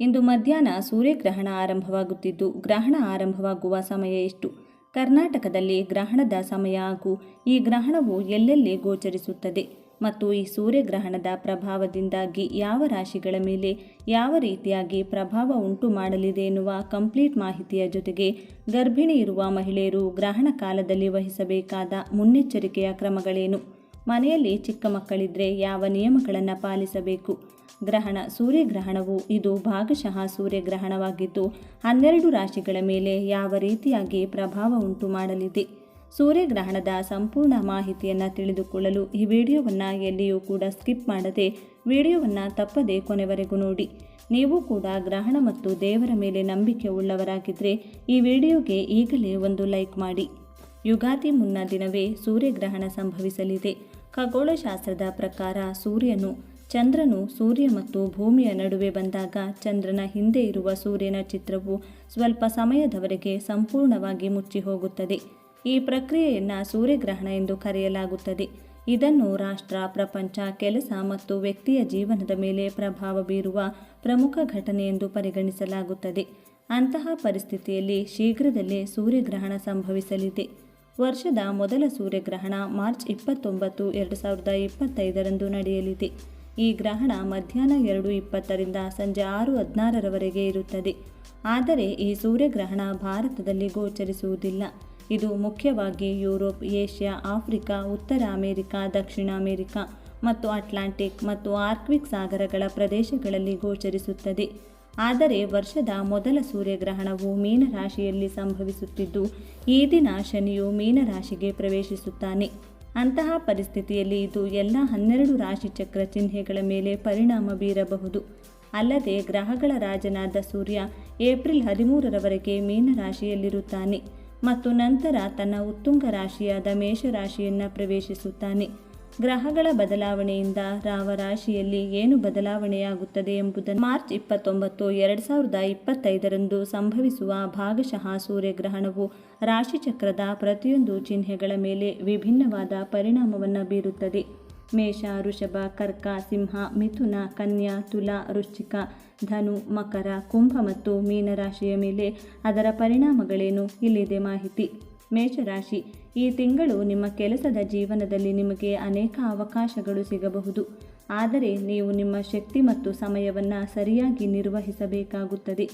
ಇಂದು ಮಧ್ಯಾಹ್ನ ಸೂರ್ಯಗ್ರಹಣ ಆರಂಭವಾಗುತ್ತಿದ್ದು, ಗ್ರಹಣ ಆರಂಭವಾಗುವ ಸಮಯ ಎಷ್ಟು? ಕರ್ನಾಟಕದಲ್ಲಿ ಗ್ರಹಣದ ಸಮಯ ಹಾಗೂ ಈ ಗ್ರಹಣವು ಎಲ್ಲೆಲ್ಲಿ ಗೋಚರಿಸುತ್ತದೆ ಮತ್ತು ಈ ಸೂರ್ಯಗ್ರಹಣದ ಪ್ರಭಾವದಿಂದಾಗಿ ಯಾವ ರಾಶಿಗಳ ಮೇಲೆ ಯಾವ ರೀತಿಯಾಗಿ ಪ್ರಭಾವ ಉಂಟು ಮಾಡಲಿದೆ ಎನ್ನುವ ಕಂಪ್ಲೀಟ್ ಮಾಹಿತಿಯ ಜೊತೆಗೆ ಗರ್ಭಿಣಿ ಇರುವ ಮಹಿಳೆಯರು ಗ್ರಹಣ ಕಾಲದಲ್ಲಿ ವಹಿಸಬೇಕಾದ ಮುನ್ನೆಚ್ಚರಿಕೆಯ ಕ್ರಮಗಳೇನು? ಮನೆಯಲ್ಲಿ ಚಿಕ್ಕ ಮಕ್ಕಳಿದ್ರೆ ಯಾವ ನಿಯಮಗಳನ್ನು ಪಾಲಿಸಬೇಕು? ಗ್ರಹಣ ಸೂರ್ಯಗ್ರಹಣವು ಇದು ಭಾಗಶಃ ಸೂರ್ಯಗ್ರಹಣವಾಗಿದ್ದು, ಹನ್ನೆರಡು ರಾಶಿಗಳ ಮೇಲೆ ಯಾವ ರೀತಿಯಾಗಿ ಪ್ರಭಾವ ಉಂಟು ಮಾಡಲಿದೆ? ಸೂರ್ಯಗ್ರಹಣದ ಸಂಪೂರ್ಣ ಮಾಹಿತಿಯನ್ನು ತಿಳಿದುಕೊಳ್ಳಲು ಈ ವಿಡಿಯೋವನ್ನು ಎಲ್ಲಿಯೂ ಕೂಡ ಸ್ಕಿಪ್ ಮಾಡದೆ ವಿಡಿಯೋವನ್ನು ತಪ್ಪದೆ ಕೊನೆವರೆಗೂ ನೋಡಿ. ನೀವು ಕೂಡ ಗ್ರಹಣ ಮತ್ತು ದೇವರ ಮೇಲೆ ನಂಬಿಕೆ ಉಳ್ಳವರಾಗಿದ್ದರೆ ಈ ವಿಡಿಯೋಗೆ ಈಗಲೇ ಒಂದು ಲೈಕ್ ಮಾಡಿ. ಯುಗಾದಿ ಮುನ್ನ ದಿನವೇ ಸೂರ್ಯಗ್ರಹಣ ಸಂಭವಿಸಲಿದೆ. ಖಗೋಳಶಾಸ್ತ್ರದ ಪ್ರಕಾರ ಸೂರ್ಯನು ಚಂದ್ರನು ಸೂರ್ಯ ಮತ್ತು ಭೂಮಿಯ ನಡುವೆ ಬಂದಾಗ ಚಂದ್ರನ ಹಿಂದೆ ಇರುವ ಸೂರ್ಯನ ಚಿತ್ರವು ಸ್ವಲ್ಪ ಸಮಯದವರೆಗೆ ಸಂಪೂರ್ಣವಾಗಿ ಮುಚ್ಚಿ ಹೋಗುತ್ತದೆ ಈ ಪ್ರಕ್ರಿಯೆಯನ್ನು ಸೂರ್ಯಗ್ರಹಣ ಎಂದು ಕರೆಯಲಾಗುತ್ತದೆ. ಇದನ್ನು ರಾಷ್ಟ್ರ, ಪ್ರಪಂಚ, ಕೆಲಸ ಮತ್ತು ವ್ಯಕ್ತಿಯ ಜೀವನದ ಮೇಲೆ ಪ್ರಭಾವ ಬೀರುವ ಪ್ರಮುಖ ಘಟನೆ ಎಂದು ಪರಿಗಣಿಸಲಾಗುತ್ತದೆ. ಅಂತಹ ಪರಿಸ್ಥಿತಿಯಲ್ಲಿ ಶೀಘ್ರದಲ್ಲೇ ಸೂರ್ಯಗ್ರಹಣ ಸಂಭವಿಸಲಿದೆ. ವರ್ಷದ ಮೊದಲ ಸೂರ್ಯಗ್ರಹಣ ಮಾರ್ಚ್ ಇಪ್ಪತ್ತೊಂಬತ್ತು, ಎರಡು ಸಾವಿರದ ಇಪ್ಪತ್ತೈದರಂದು ನಡೆಯಲಿದೆ. ಈ ಗ್ರಹಣ ಮಧ್ಯಾಹ್ನ ಎರಡು ಇಪ್ಪತ್ತರಿಂದ ಸಂಜೆ ಆರು ಹದಿನಾರರವರೆಗೆ ಇರುತ್ತದೆ. ಆದರೆ ಈ ಸೂರ್ಯಗ್ರಹಣ ಭಾರತದಲ್ಲಿ ಗೋಚರಿಸುವುದಿಲ್ಲ. ಇದು ಮುಖ್ಯವಾಗಿ ಯುರೋಪ್, ಏಷ್ಯಾ, ಆಫ್ರಿಕಾ, ಉತ್ತರ ಅಮೆರಿಕಾ, ದಕ್ಷಿಣ ಅಮೆರಿಕಾ ಮತ್ತು ಅಟ್ಲಾಂಟಿಕ್ ಮತ್ತು ಆರ್ಕ್ವಿಕ್ ಸಾಗರಗಳ ಪ್ರದೇಶಗಳಲ್ಲಿ ಗೋಚರಿಸುತ್ತದೆ. ಆದರೆ ವರ್ಷದ ಮೊದಲ ಸೂರ್ಯಗ್ರಹಣವು ಮೀನರಾಶಿಯಲ್ಲಿ ಸಂಭವಿಸುತ್ತಿದ್ದು, ಈ ದಿನ ಶನಿಯು ಮೀನರಾಶಿಗೆ ಪ್ರವೇಶಿಸುತ್ತಾನೆ. ಅಂತಹ ಪರಿಸ್ಥಿತಿಯಲ್ಲಿ ಇದು ಎಲ್ಲ ಹನ್ನೆರಡು ರಾಶಿಚಕ್ರ ಚಿಹ್ನೆಗಳ ಮೇಲೆ ಪರಿಣಾಮ ಬೀರಬಹುದು. ಅಲ್ಲದೆ ಗ್ರಹಗಳ ರಾಜನಾದ ಸೂರ್ಯ ಏಪ್ರಿಲ್ ಹದಿಮೂರರವರೆಗೆ ಮೀನರಾಶಿಯಲ್ಲಿರುತ್ತಾನೆ ಮತ್ತು ನಂತರ ತನ್ನ ಉತ್ತುಂಗ ರಾಶಿಯಾದ ಮೇಷರಾಶಿಯನ್ನು ಪ್ರವೇಶಿಸುತ್ತಾನೆ. ಗ್ರಹಗಳ ಬದಲಾವಣೆಯಿಂದ ರಾವ ರಾಶಿಯಲ್ಲಿ ಏನು ಬದಲಾವಣೆಯಾಗುತ್ತದೆ ಎಂಬುದನ್ನು ಮಾರ್ಚ್ ಇಪ್ಪತ್ತೊಂಬತ್ತು, ಎರಡು ಸಾವಿರದ ಇಪ್ಪತ್ತೈದರಂದು ಸಂಭವಿಸುವ ಭಾಗಶಃ ಸೂರ್ಯಗ್ರಹಣವು ರಾಶಿಚಕ್ರದ ಪ್ರತಿಯೊಂದು ಚಿಹ್ನೆಗಳ ಮೇಲೆ ವಿಭಿನ್ನವಾದ ಪರಿಣಾಮವನ್ನು ಬೀರುತ್ತದೆ. ಮೇಷ ಋಷಭ ಕರ್ಕ, ಸಿಂಹ, ಮಿಥುನ, ಕನ್ಯಾ, ತುಲಾ, ವೃಶ್ಚಿಕ, ಧನು, ಮಕರ, ಕುಂಭ ಮತ್ತು ಮೀನರಾಶಿಯ ಮೇಲೆ ಅದರ ಪರಿಣಾಮಗಳೇನು ಇಲ್ಲಿದೆ ಮಾಹಿತಿ. ಮೇಷರಾಶಿ ಈ ತಿಂಗಳು ನಿಮ್ಮ ಕೆಲಸದ ಜೀವನದಲ್ಲಿ ನಿಮಗೆ ಅನೇಕ ಅವಕಾಶಗಳು ಸಿಗಬಹುದು. ಆದರೆ ನೀವು ನಿಮ್ಮ ಶಕ್ತಿ ಮತ್ತು ಸಮಯವನ್ನು ಸರಿಯಾಗಿ ನಿರ್ವಹಿಸಬೇಕಾಗುತ್ತದೆ.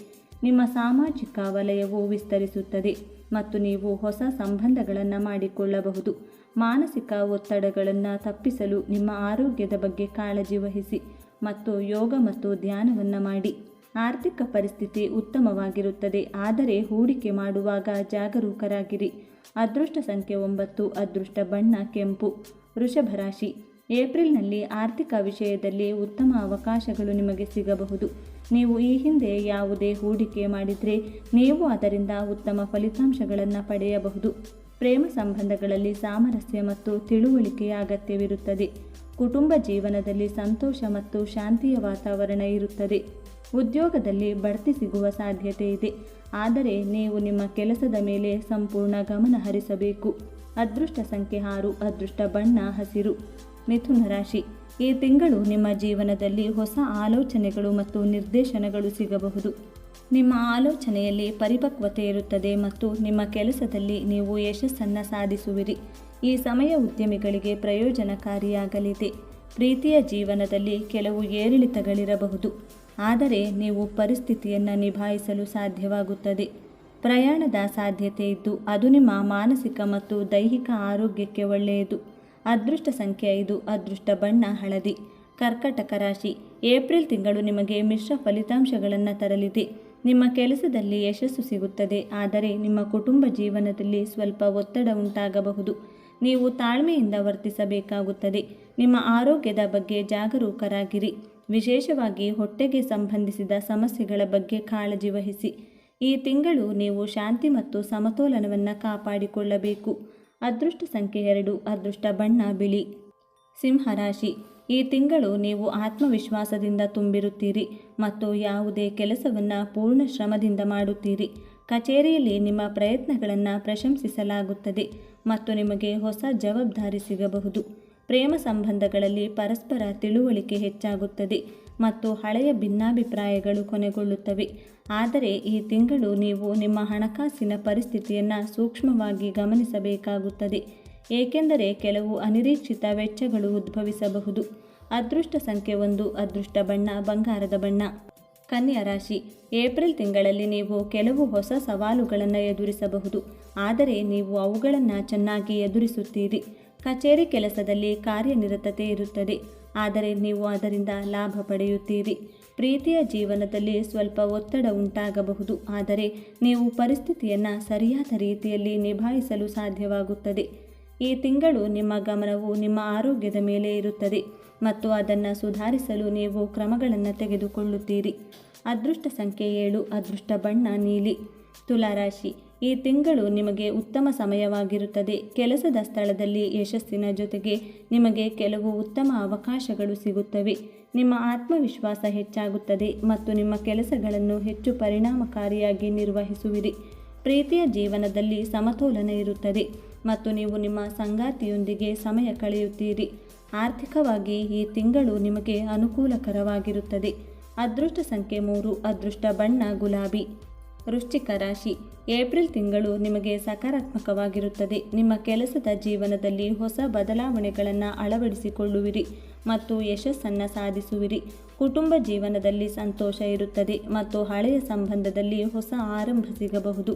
ನಿಮ್ಮ ಸಾಮಾಜಿಕ ವಲಯವು ವಿಸ್ತರಿಸುತ್ತದೆ ಮತ್ತು ನೀವು ಹೊಸ ಸಂಬಂಧಗಳನ್ನು ಮಾಡಿಕೊಳ್ಳಬಹುದು. ಮಾನಸಿಕ ಒತ್ತಡಗಳನ್ನು ತಪ್ಪಿಸಲು ನಿಮ್ಮ ಆರೋಗ್ಯದ ಬಗ್ಗೆ ಕಾಳಜಿ ವಹಿಸಿ ಮತ್ತು ಯೋಗ ಮತ್ತು ಧ್ಯಾನವನ್ನು ಮಾಡಿ. ಆರ್ಥಿಕ ಪರಿಸ್ಥಿತಿ ಉತ್ತಮವಾಗಿರುತ್ತದೆ. ಆದರೆ ಹೂಡಿಕೆ ಮಾಡುವಾಗ ಜಾಗರೂಕರಾಗಿರಿ. ಅದೃಷ್ಟ ಸಂಖ್ಯೆ ಒಂಬತ್ತು, ಅದೃಷ್ಟ ಬಣ್ಣ ಕೆಂಪು. ವೃಷಭ ರಾಶಿ. ಏಪ್ರಿಲ್ನಲ್ಲಿ ಆರ್ಥಿಕ ವಿಷಯದಲ್ಲಿ ಉತ್ತಮ ಅವಕಾಶಗಳು ನಿಮಗೆ ಸಿಗಬಹುದು. ನೀವು ಈ ಹಿಂದೆ ಯಾವುದೇ ಹೂಡಿಕೆ ಮಾಡಿದರೆ ನೀವು ಅದರಿಂದ ಉತ್ತಮ ಫಲಿತಾಂಶಗಳನ್ನು ಪಡೆಯಬಹುದು. ಪ್ರೇಮ ಸಂಬಂಧಗಳಲ್ಲಿ ಸಾಮರಸ್ಯ ಮತ್ತು ತಿಳುವಳಿಕೆಯ ಅಗತ್ಯವಿರುತ್ತದೆ. ಕುಟುಂಬ ಜೀವನದಲ್ಲಿ ಸಂತೋಷ ಮತ್ತು ಶಾಂತಿಯ ವಾತಾವರಣ ಇರುತ್ತದೆ. ಉದ್ಯೋಗದಲ್ಲಿ ಬಡ್ತಿ ಸಿಗುವ ಸಾಧ್ಯತೆ ಇದೆ. ಆದರೆ ನೀವು ನಿಮ್ಮ ಕೆಲಸದ ಮೇಲೆ ಸಂಪೂರ್ಣ ಗಮನ ಹರಿಸಬೇಕು. ಅದೃಷ್ಟ ಸಂಖ್ಯೆ ಆರು, ಅದೃಷ್ಟ ಬಣ್ಣ, ಹಸಿರು. ಮಿಥುನ ರಾಶಿ. ಈ ತಿಂಗಳು ನಿಮ್ಮ ಜೀವನದಲ್ಲಿ ಹೊಸ ಆಲೋಚನೆಗಳು ಮತ್ತು ನಿರ್ದೇಶನಗಳು ಸಿಗಬಹುದು. ನಿಮ್ಮ ಆಲೋಚನೆಯಲ್ಲಿ ಪರಿಪಕ್ವತೆ ಇರುತ್ತದೆ ಮತ್ತು ನಿಮ್ಮ ಕೆಲಸದಲ್ಲಿ ನೀವು ಯಶಸ್ಸನ್ನು ಸಾಧಿಸುವಿರಿ. ಈ ಸಮಯ ಉದ್ಯಮಿಗಳಿಗೆ ಪ್ರಯೋಜನಕಾರಿಯಾಗಲಿದೆ. ಪ್ರೀತಿಯ ಜೀವನದಲ್ಲಿ ಕೆಲವು ಏರಿಳಿತಗಳಿರಬಹುದು. ಆದರೆ ನೀವು ಪರಿಸ್ಥಿತಿಯನ್ನು ನಿಭಾಯಿಸಲು ಸಾಧ್ಯವಾಗುತ್ತದೆ. ಪ್ರಯಾಣದ ಸಾಧ್ಯತೆ ಇದ್ದು, ಅದು ನಿಮ್ಮ ಮಾನಸಿಕ ಮತ್ತು ದೈಹಿಕ ಆರೋಗ್ಯಕ್ಕೆ ಒಳ್ಳೆಯದು. ಅದೃಷ್ಟ ಸಂಖ್ಯೆ ಐದು, ಅದೃಷ್ಟ ಬಣ್ಣ ಹಳದಿ. ಕರ್ಕಟಕ ರಾಶಿ, ಏಪ್ರಿಲ್ ತಿಂಗಳು ನಿಮಗೆ ಮಿಶ್ರ ಫಲಿತಾಂಶಗಳನ್ನು ತರಲಿದೆ. ನಿಮ್ಮ ಕೆಲಸದಲ್ಲಿ ಯಶಸ್ಸು ಸಿಗುತ್ತದೆ, ಆದರೆ ನಿಮ್ಮ ಕುಟುಂಬ ಜೀವನದಲ್ಲಿ ಸ್ವಲ್ಪ ಒತ್ತಡ ಉಂಟಾಗಬಹುದು. ನೀವು ತಾಳ್ಮೆಯಿಂದ ವರ್ತಿಸಬೇಕಾಗುತ್ತದೆ. ನಿಮ್ಮ ಆರೋಗ್ಯದ ಬಗ್ಗೆ ಜಾಗರೂಕರಾಗಿರಿ. ವಿಶೇಷವಾಗಿ ಹೊಟ್ಟೆಗೆ ಸಂಬಂಧಿಸಿದ ಸಮಸ್ಯೆಗಳ ಬಗ್ಗೆ ಕಾಳಜಿ ವಹಿಸಿ. ಈ ತಿಂಗಳು ನೀವು ಶಾಂತಿ ಮತ್ತು ಸಮತೋಲನವನ್ನು ಕಾಪಾಡಿಕೊಳ್ಳಬೇಕು. ಅದೃಷ್ಟ ಸಂಖ್ಯೆ ಎರಡು, ಅದೃಷ್ಟ ಬಣ್ಣ, ಬಿಳಿ. ಸಿಂಹರಾಶಿ ಈ ತಿಂಗಳು ನೀವು ಆತ್ಮವಿಶ್ವಾಸದಿಂದ ತುಂಬಿರುತ್ತೀರಿ ಮತ್ತು ಯಾವುದೇ ಕೆಲಸವನ್ನು ಪೂರ್ಣ ಶ್ರಮದಿಂದ ಮಾಡುತ್ತೀರಿ. ಕಚೇರಿಯಲ್ಲಿ ನಿಮ್ಮ ಪ್ರಯತ್ನಗಳನ್ನು ಪ್ರಶಂಸಿಸಲಾಗುತ್ತದೆ ಮತ್ತು ನಿಮಗೆ ಹೊಸ ಜವಾಬ್ದಾರಿ ಸಿಗಬಹುದು. ಪ್ರೇಮ ಸಂಬಂಧಗಳಲ್ಲಿ ಪರಸ್ಪರ ತಿಳುವಳಿಕೆ ಹೆಚ್ಚಾಗುತ್ತದೆ ಮತ್ತು ಹಳೆಯ ಭಿನ್ನಾಭಿಪ್ರಾಯಗಳು ಕೊನೆಗೊಳ್ಳುತ್ತವೆ. ಆದರೆ ಈ ತಿಂಗಳು ನೀವು ನಿಮ್ಮ ಹಣಕಾಸಿನ ಪರಿಸ್ಥಿತಿಯನ್ನು ಸೂಕ್ಷ್ಮವಾಗಿ ಗಮನಿಸಬೇಕಾಗುತ್ತದೆ. ಏಕೆಂದರೆ ಕೆಲವು ಅನಿರೀಕ್ಷಿತ ವೆಚ್ಚಗಳು ಉದ್ಭವಿಸಬಹುದು. ಅದೃಷ್ಟ ಸಂಖ್ಯೆ ಒಂದು, ಅದೃಷ್ಟ ಬಣ್ಣ, ಬಂಗಾರದ ಬಣ್ಣ. ಕನ್ಯಾ ರಾಶಿ, ಏಪ್ರಿಲ್ ತಿಂಗಳಲ್ಲಿ ನೀವು ಕೆಲವು ಹೊಸ ಸವಾಲುಗಳನ್ನು ಎದುರಿಸಬಹುದು. ಆದರೆ ನೀವು ಅವುಗಳನ್ನು ಚೆನ್ನಾಗಿ ಎದುರಿಸುತ್ತೀರಿ. ಕಚೇರಿ ಕೆಲಸದಲ್ಲಿ ಕಾರ್ಯನಿರತತೆ ಇರುತ್ತದೆ. ಆದರೆ ನೀವು ಅದರಿಂದ ಲಾಭ ಪಡೆಯುತ್ತೀರಿ. ಪ್ರೀತಿಯ ಜೀವನದಲ್ಲಿ ಸ್ವಲ್ಪ ಒತ್ತಡ ಉಂಟಾಗಬಹುದು. ಆದರೆ ನೀವು ಪರಿಸ್ಥಿತಿಯನ್ನು ಸರಿಯಾದ ರೀತಿಯಲ್ಲಿ ನಿಭಾಯಿಸಲು ಸಾಧ್ಯವಾಗುತ್ತದೆ. ಈ ತಿಂಗಳು ನಿಮ್ಮ ಗಮನವು ನಿಮ್ಮ ಆರೋಗ್ಯದ ಮೇಲೆ ಇರುತ್ತದೆ ಮತ್ತು ಅದನ್ನು ಸುಧಾರಿಸಲು ನೀವು ಕ್ರಮಗಳನ್ನು ತೆಗೆದುಕೊಳ್ಳುತ್ತೀರಿ. ಅದೃಷ್ಟ ಸಂಖ್ಯೆ ಏಳು, ಅದೃಷ್ಟ ಬಣ್ಣ ನೀಲಿ. ತುಲಾರಾಶಿ. ಈ ತಿಂಗಳು ನಿಮಗೆ ಉತ್ತಮ ಸಮಯವಾಗಿರುತ್ತದೆ. ಕೆಲಸದ ಸ್ಥಳದಲ್ಲಿ ಯಶಸ್ಸಿನ ಜೊತೆಗೆ ನಿಮಗೆ ಕೆಲವು ಉತ್ತಮ ಅವಕಾಶಗಳು ಸಿಗುತ್ತವೆ. ನಿಮ್ಮ ಆತ್ಮವಿಶ್ವಾಸ ಹೆಚ್ಚಾಗುತ್ತದೆ ಮತ್ತು ನಿಮ್ಮ ಕೆಲಸಗಳನ್ನು ಹೆಚ್ಚು ಪರಿಣಾಮಕಾರಿಯಾಗಿ ನಿರ್ವಹಿಸುವಿರಿ. ಪ್ರೀತಿಯ ಜೀವನದಲ್ಲಿ ಸಮತೋಲನ ಇರುತ್ತದೆ ಮತ್ತು ನೀವು ನಿಮ್ಮ ಸಂಗಾತಿಯೊಂದಿಗೆ ಸಮಯ ಕಳೆಯುತ್ತೀರಿ. ಆರ್ಥಿಕವಾಗಿ ಈ ತಿಂಗಳು ನಿಮಗೆ ಅನುಕೂಲಕರವಾಗಿರುತ್ತದೆ. ಅದೃಷ್ಟ ಸಂಖ್ಯೆ ಮೂರು, ಅದೃಷ್ಟ ಬಣ್ಣ, ಗುಲಾಬಿ. ವೃಶ್ಚಿಕ ರಾಶಿ. ಏಪ್ರಿಲ್ ತಿಂಗಳು ನಿಮಗೆ ಸಕಾರಾತ್ಮಕವಾಗಿರುತ್ತದೆ. ನಿಮ್ಮ ಕೆಲಸದ ಜೀವನದಲ್ಲಿ ಹೊಸ ಬದಲಾವಣೆಗಳನ್ನು ಅಳವಡಿಸಿಕೊಳ್ಳುವಿರಿ ಮತ್ತು ಯಶಸ್ಸನ್ನು ಸಾಧಿಸುವಿರಿ. ಕುಟುಂಬ ಜೀವನದಲ್ಲಿ ಸಂತೋಷ ಇರುತ್ತದೆ ಮತ್ತು ಹಳೆಯ ಸಂಬಂಧದಲ್ಲಿ ಹೊಸ ಆರಂಭ ಸಿಗಬಹುದು.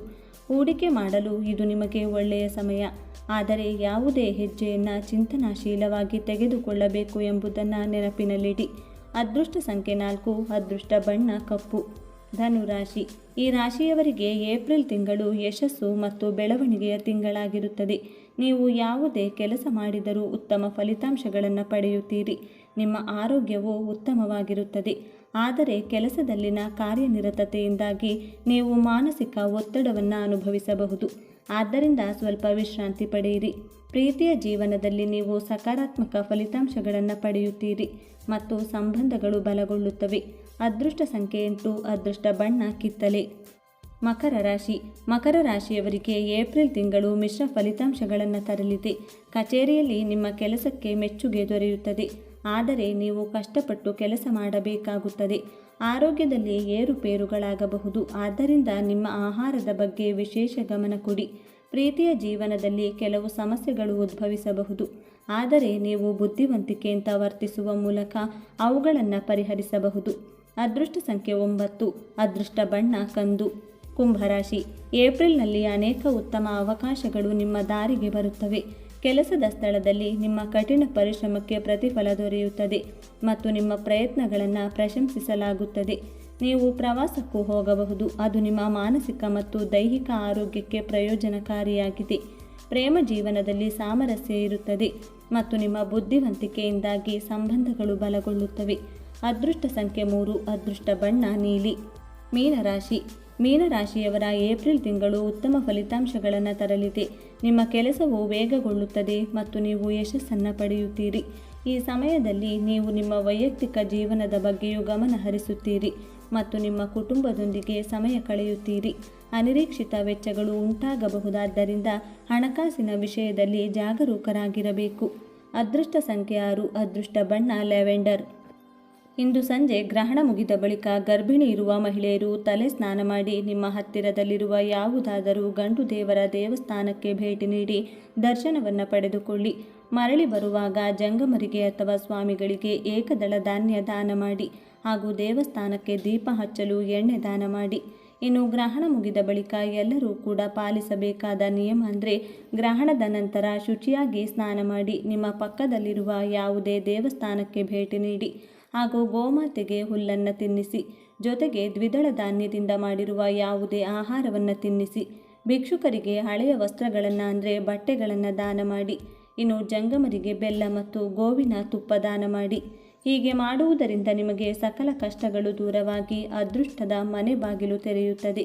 ಹೂಡಿಕೆ ಮಾಡಲು ಇದು ನಿಮಗೆ ಒಳ್ಳೆಯ ಸಮಯ. ಆದರೆ ಯಾವುದೇ ಹೆಜ್ಜೆಯನ್ನು ಚಿಂತನಾಶೀಲವಾಗಿ ತೆಗೆದುಕೊಳ್ಳಬೇಕು ಎಂಬುದನ್ನು ನೆನಪಿನಲ್ಲಿಡಿ. ಅದೃಷ್ಟ ಸಂಖ್ಯೆ ನಾಲ್ಕು, ಅದೃಷ್ಟ ಬಣ್ಣ ಕಪ್ಪು. ಧನುರಾಶಿ ಈ ರಾಶಿಯವರಿಗೆ ಏಪ್ರಿಲ್ ತಿಂಗಳು ಯಶಸ್ಸು ಮತ್ತು ಬೆಳವಣಿಗೆಯ ತಿಂಗಳಾಗಿರುತ್ತದೆ. ನೀವು ಯಾವುದೇ ಕೆಲಸ ಮಾಡಿದರೂ ಉತ್ತಮ ಫಲಿತಾಂಶಗಳನ್ನು ಪಡೆಯುತ್ತೀರಿ. ನಿಮ್ಮ ಆರೋಗ್ಯವು ಉತ್ತಮವಾಗಿರುತ್ತದೆ. ಆದರೆ ಕೆಲಸದಲ್ಲಿನ ಕಾರ್ಯನಿರತತೆಯಿಂದಾಗಿ ನೀವು ಮಾನಸಿಕ ಒತ್ತಡವನ್ನು ಅನುಭವಿಸಬಹುದು. ಆದ್ದರಿಂದ ಸ್ವಲ್ಪ ವಿಶ್ರಾಂತಿ ಪಡೆಯಿರಿ. ಪ್ರೀತಿಯ ಜೀವನದಲ್ಲಿ ನೀವು ಸಕಾರಾತ್ಮಕ ಫಲಿತಾಂಶಗಳನ್ನು ಪಡೆಯುತ್ತೀರಿ ಮತ್ತು ಸಂಬಂಧಗಳು ಬಲಗೊಳ್ಳುತ್ತವೆ. ಅದೃಷ್ಟ ಸಂಖ್ಯೆ ಎಂಟು ಅದೃಷ್ಟ ಬಣ್ಣ ಕಿತ್ತಲೆ ಮಕರ ರಾಶಿ. ಮಕರ ರಾಶಿಯವರಿಗೆ ಏಪ್ರಿಲ್ ತಿಂಗಳು ಮಿಶ್ರ ಫಲಿತಾಂಶಗಳನ್ನು ತರಲಿದೆ. ಕಚೇರಿಯಲ್ಲಿ ನಿಮ್ಮ ಕೆಲಸಕ್ಕೆ ಮೆಚ್ಚುಗೆ ದೊರೆಯುತ್ತದೆ. ಆದರೆ ನೀವು ಕಷ್ಟಪಟ್ಟು ಕೆಲಸ ಮಾಡಬೇಕಾಗುತ್ತದೆ. ಆರೋಗ್ಯದಲ್ಲಿ ಏರುಪೇರುಗಳಾಗಬಹುದು. ಆದ್ದರಿಂದ ನಿಮ್ಮ ಆಹಾರದ ಬಗ್ಗೆ ವಿಶೇಷ ಗಮನ ಕೊಡಿ. ಪ್ರೀತಿಯ ಜೀವನದಲ್ಲಿ ಕೆಲವು ಸಮಸ್ಯೆಗಳು ಉದ್ಭವಿಸಬಹುದು. ಆದರೆ ನೀವು ಬುದ್ಧಿವಂತಿಕೆಯಿಂದ ವರ್ತಿಸುವ ಮೂಲಕ ಅವುಗಳನ್ನು ಪರಿಹರಿಸಬಹುದು. ಅದೃಷ್ಟ ಸಂಖ್ಯೆ ಒಂಬತ್ತು, ಅದೃಷ್ಟ ಬಣ್ಣ ಕಂದು. ಕುಂಭರಾಶಿ, ಏಪ್ರಿಲ್ನಲ್ಲಿ ಅನೇಕ ಉತ್ತಮ ಅವಕಾಶಗಳು ನಿಮ್ಮ ದಾರಿಗೆ ಬರುತ್ತವೆ. ಕೆಲಸದ ಸ್ಥಳದಲ್ಲಿ ನಿಮ್ಮ ಕಠಿಣ ಪರಿಶ್ರಮಕ್ಕೆ ಪ್ರತಿಫಲ ದೊರೆಯುತ್ತದೆ ಮತ್ತು ನಿಮ್ಮ ಪ್ರಯತ್ನಗಳನ್ನು ಪ್ರಶಂಸಿಸಲಾಗುತ್ತದೆ. ನೀವು ಪ್ರವಾಸಕ್ಕೂ ಹೋಗಬಹುದು, ಅದು ನಿಮ್ಮ ಮಾನಸಿಕ ಮತ್ತು ದೈಹಿಕ ಆರೋಗ್ಯಕ್ಕೆ ಪ್ರಯೋಜನಕಾರಿಯಾಗಿದೆ. ಪ್ರೇಮ ಜೀವನದಲ್ಲಿ ಸಾಮರಸ್ಯ ಇರುತ್ತದೆ. ಮತ್ತು ನಿಮ್ಮ ಬುದ್ಧಿವಂತಿಕೆಯಿಂದಾಗಿ ಸಂಬಂಧಗಳು ಬಲಗೊಳ್ಳುತ್ತವೆ. ಅದೃಷ್ಟ ಸಂಖ್ಯೆ ಮೂರು, ಅದೃಷ್ಟ ಬಣ್ಣ ನೀಲಿ. ಮೀನರಾಶಿ. ಮೀನರಾಶಿಯವರ ಏಪ್ರಿಲ್ ತಿಂಗಳು ಉತ್ತಮ ಫಲಿತಾಂಶಗಳನ್ನು ತರಲಿದೆ. ನಿಮ್ಮ ಕೆಲಸವು ವೇಗಗೊಳ್ಳುತ್ತದೆ ಮತ್ತು ನೀವು ಯಶಸ್ಸನ್ನು ಪಡೆಯುತ್ತೀರಿ. ಈ ಸಮಯದಲ್ಲಿ ನೀವು ನಿಮ್ಮ ವೈಯಕ್ತಿಕ ಜೀವನದ ಬಗ್ಗೆಯೂ ಗಮನ ಹರಿಸುತ್ತೀರಿ. ಮತ್ತು ನಿಮ್ಮ ಕುಟುಂಬದೊಂದಿಗೆ ಸಮಯ ಕಳೆಯುತ್ತೀರಿ. ಅನಿರೀಕ್ಷಿತ ವೆಚ್ಚಗಳು ಉಂಟಾಗಬಹುದಾದ್ದರಿಂದ ಹಣಕಾಸಿನ ವಿಷಯದಲ್ಲಿ ಜಾಗರೂಕರಾಗಿರಬೇಕು. ಅದೃಷ್ಟ ಸಂಖ್ಯೆ ಆರು, ಅದೃಷ್ಟ ಬಣ್ಣ ಲ್ಯಾವೆಂಡರ್. ಇಂದು ಸಂಜೆ ಗ್ರಹಣ ಮುಗಿದ ಬಳಿಕ ಗರ್ಭಿಣಿ ಇರುವ ಮಹಿಳೆಯರು ತಲೆ ಸ್ನಾನ ಮಾಡಿ ನಿಮ್ಮ ಹತ್ತಿರದಲ್ಲಿರುವ ಯಾವುದಾದರೂ ಗಂಡು ದೇವರ ದೇವಸ್ಥಾನಕ್ಕೆ ಭೇಟಿ ನೀಡಿ ದರ್ಶನವನ್ನು ಪಡೆದುಕೊಳ್ಳಿ. ಮರಳಿ ಬರುವಾಗ ಜಂಗಮರಿಗೆ ಅಥವಾ ಸ್ವಾಮಿಗಳಿಗೆ ಏಕದಳ ಧಾನ್ಯ ದಾನ ಮಾಡಿ. ಹಾಗೂ ದೇವಸ್ಥಾನಕ್ಕೆ ದೀಪ ಹಚ್ಚಲು ಎಣ್ಣೆ ದಾನ ಮಾಡಿ. ಇನ್ನು ಗ್ರಹಣ ಮುಗಿದ ಬಳಿಕ ಎಲ್ಲರೂ ಕೂಡ ಪಾಲಿಸಬೇಕಾದ ನಿಯಮ ಅಂದರೆ ಗ್ರಹಣದ ನಂತರ ಶುಚಿಯಾಗಿ ಸ್ನಾನ ಮಾಡಿ ನಿಮ್ಮ ಪಕ್ಕದಲ್ಲಿರುವ ಯಾವುದೇ ದೇವಸ್ಥಾನಕ್ಕೆ ಭೇಟಿ ನೀಡಿ. ಹಾಗೂ ಗೋಮಾತೆಗೆ ಹುಲ್ಲನ್ನು ತಿನ್ನಿಸಿ. ಜೊತೆಗೆ ದ್ವಿದಳ ಧಾನ್ಯದಿಂದ ಮಾಡಿರುವ ಯಾವುದೇ ಆಹಾರವನ್ನು ತಿನ್ನಿಸಿ. ಭಿಕ್ಷುಕರಿಗೆ ಹಳೆಯ ವಸ್ತ್ರಗಳನ್ನು ಅಂದರೆ ಬಟ್ಟೆಗಳನ್ನು ದಾನ ಮಾಡಿ. ಇನ್ನು ಜಂಗಮರಿಗೆ ಬೆಲ್ಲ ಮತ್ತು ಗೋವಿನ ತುಪ್ಪ ದಾನ ಮಾಡಿ. ಹೀಗೆ ಮಾಡುವುದರಿಂದ ನಿಮಗೆ ಸಕಲ ಕಷ್ಟಗಳು ದೂರವಾಗಿ ಅದೃಷ್ಟದ ಮನೆ ಬಾಗಿಲು ತೆರೆಯುತ್ತದೆ.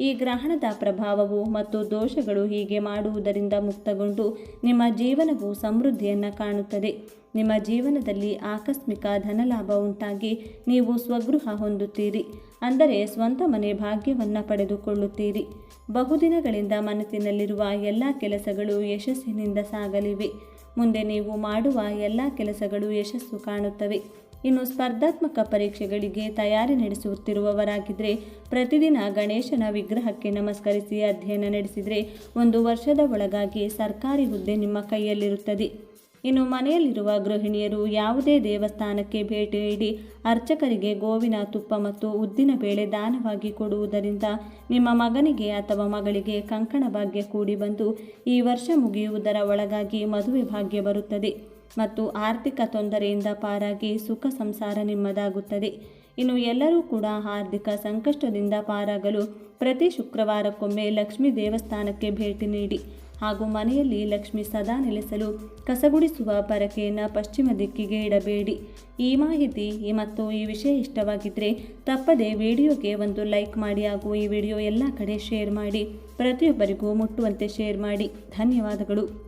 ಈ ಗ್ರಹಣದ ಪ್ರಭಾವವು ಮತ್ತು ದೋಷಗಳು ಹೀಗೆ ಮಾಡುವುದರಿಂದ ಮುಕ್ತಗೊಂಡು ನಿಮ್ಮ ಜೀವನವು ಸಮೃದ್ಧಿಯನ್ನು ಕಾಣುತ್ತದೆ. ನಿಮ್ಮ ಜೀವನದಲ್ಲಿ ಆಕಸ್ಮಿಕ ಧನಲಾಭ ಉಂಟಾಗಿ ನೀವು ಸ್ವಗೃಹ ಹೊಂದುತ್ತೀರಿ. ಅಂದರೆ ಸ್ವಂತ ಮನೆ ಭಾಗ್ಯವನ್ನು ಪಡೆದುಕೊಳ್ಳುತ್ತೀರಿ. ಬಹುದಿನಗಳಿಂದ ಮನಸ್ಸಿನಲ್ಲಿರುವ ಎಲ್ಲ ಕೆಲಸಗಳು ಯಶಸ್ಸಿನಿಂದ ಸಾಗಲಿವೆ. ಮುಂದೆ ನೀವು ಮಾಡುವ ಎಲ್ಲ ಕೆಲಸಗಳು ಯಶಸ್ಸು ಕಾಣುತ್ತವೆ. ಇನ್ನು ಸ್ಪರ್ಧಾತ್ಮಕ ಪರೀಕ್ಷೆಗಳಿಗೆ ತಯಾರಿ ನಡೆಸುತ್ತಿರುವವರಾಗಿದ್ದರೆ ಪ್ರತಿದಿನ ಗಣೇಶನ ವಿಗ್ರಹಕ್ಕೆ ನಮಸ್ಕರಿಸಿ ಅಧ್ಯಯನ ನಡೆಸಿದರೆ ಒಂದು ವರ್ಷದ ಒಳಗಾಗಿ ಸರ್ಕಾರಿ ಹುದ್ದೆ ನಿಮ್ಮ ಕೈಯಲ್ಲಿರುತ್ತದೆ. ಇನ್ನು ಮನೆಯಲ್ಲಿರುವ ಗೃಹಿಣಿಯರು ಯಾವುದೇ ದೇವಸ್ಥಾನಕ್ಕೆ ಭೇಟಿ ನೀಡಿ ಅರ್ಚಕರಿಗೆ ಗೋವಿನ ತುಪ್ಪ ಮತ್ತು ಉದ್ದಿನ ಬೇಳೆ ದಾನವಾಗಿ ಕೊಡುವುದರಿಂದ ನಿಮ್ಮ ಮಗನಿಗೆ ಅಥವಾ ಮಗಳಿಗೆ ಕಂಕಣ ಭಾಗ್ಯ ಕೂಡಿ ಬಂದು ಈ ವರ್ಷ ಮುಗಿಯುವುದರ ಒಳಗಾಗಿ ಮದುವೆ ಭಾಗ್ಯ ಬರುತ್ತದೆ ಮತ್ತು ಆರ್ಥಿಕ ತೊಂದರೆಯಿಂದ ಪಾರಾಗಿ ಸುಖ ಸಂಸಾರ ನಿಮ್ಮದಾಗುತ್ತದೆ. ಇನ್ನು ಎಲ್ಲರೂ ಕೂಡ ಆರ್ಥಿಕ ಸಂಕಷ್ಟದಿಂದ ಪಾರಾಗಲು ಪ್ರತಿ ಶುಕ್ರವಾರಕ್ಕೊಮ್ಮೆ ಲಕ್ಷ್ಮೀ ದೇವಸ್ಥಾನಕ್ಕೆ ಭೇಟಿ ನೀಡಿ ಹಾಗೂ ಮನೆಯಲ್ಲಿ ಲಕ್ಷ್ಮಿ ಸದಾ ನೆಲೆಸಲು ಕಸಗುಡಿಸುವ ಪರಕೆಯನ್ನು ಪಶ್ಚಿಮ ದಿಕ್ಕಿಗೆ ಇಡಬೇಡಿ. ಈ ಮಾಹಿತಿ ಮತ್ತು ಈ ವಿಷಯ ಇಷ್ಟವಾಗಿದ್ದರೆ ತಪ್ಪದೆ ವಿಡಿಯೋಗೆ ಒಂದು ಲೈಕ್ ಮಾಡಿ ಹಾಗೂ ಈ ವಿಡಿಯೋ ಎಲ್ಲ ಕಡೆ ಶೇರ್ ಮಾಡಿ. ಪ್ರತಿಯೊಬ್ಬರಿಗೂ ಮುಟ್ಟುವಂತೆ ಶೇರ್ ಮಾಡಿ. ಧನ್ಯವಾದಗಳು.